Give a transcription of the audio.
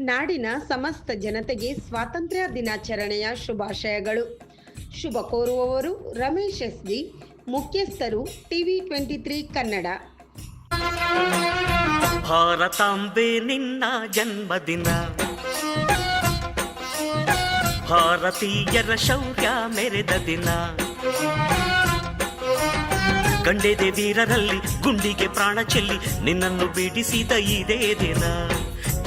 ನಾಡಿನ ಸಮಸ್ತ ಜನತೆಗೆ ಸ್ವಾತಂತ್ರ್ಯ ದಿನಾಚರಣೆಯ ಶುಭಾಶಯಗಳು. ಶುಭ ಕೋರುವವರು ರಮೇಶ್ ಎಸ್ ಡಿ ಮುಖ್ಯಸ್ಥರು ಟಿವಿ ಟ್ವೆಂಟಿ ತ್ರೀ ಕನ್ನಡ. ಭಾರತಾಂಬೆ ನಿನ್ನ ಜನ್ಮದಿನ. ಭಾರತೀಯರ ಶೌರ್ಯ ಮೆರೆದ ದಿನ. ಗಂಡೆದೆ ವೀರರಲ್ಲಿ ಗುಂಡಿಗೆ ಪ್ರಾಣ ಚೆಲ್ಲಿ ನಿನ್ನನ್ನು ಬಿಡಿಸಿದ ಇದೇ ದಿನ.